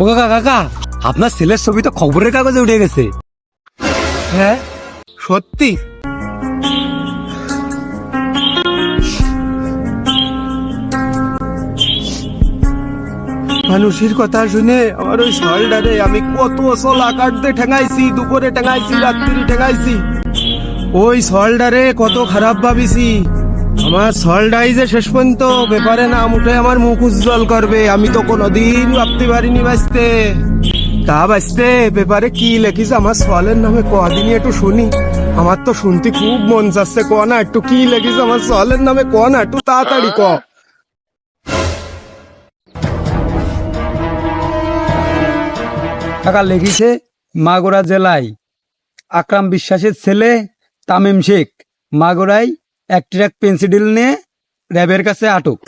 ও কাকা কাকা আপনার ছেলের ছবি তো খবরের কাগজে উঠে গেছে। হ্যাঁ? সত্যি? মানুষের কথা শুনে আমার ওই সলডারে আমি কত সলা কাটতে ঠেঙাইছি দুপুরে ঠেঙাইছি রাত্রি ঠেঙাইছি। ওই সলডারে কত খারাপ ভাবিছি। আমার সলডাই যে শেষ পর্যন্ত ব্যাপারে নাম উঠে আমার মুখ উজ্জ্বল করবে। আমি তো কোনোদিন ভাবতে পারিনি বাঁচতে। তা বাঁচতে পেপারে কি লেখিস আমার সলের নামে কদিনই একটু শুনি। আমার তো শুনতে খুব মন যাচ্ছে। ক না, একটু কি লেখিস আমার সলের নামে ক না, একটু তাড়াতাড়ি ক। কাকা লিখিছে মাগুরা জেলায়। আকরাম বিশ্বাসের ছেলে তামিম শেখ। মাগুরায় এক ট্রাক পেন্সিডিল নিয়ে র্যাবের কাছে আটক।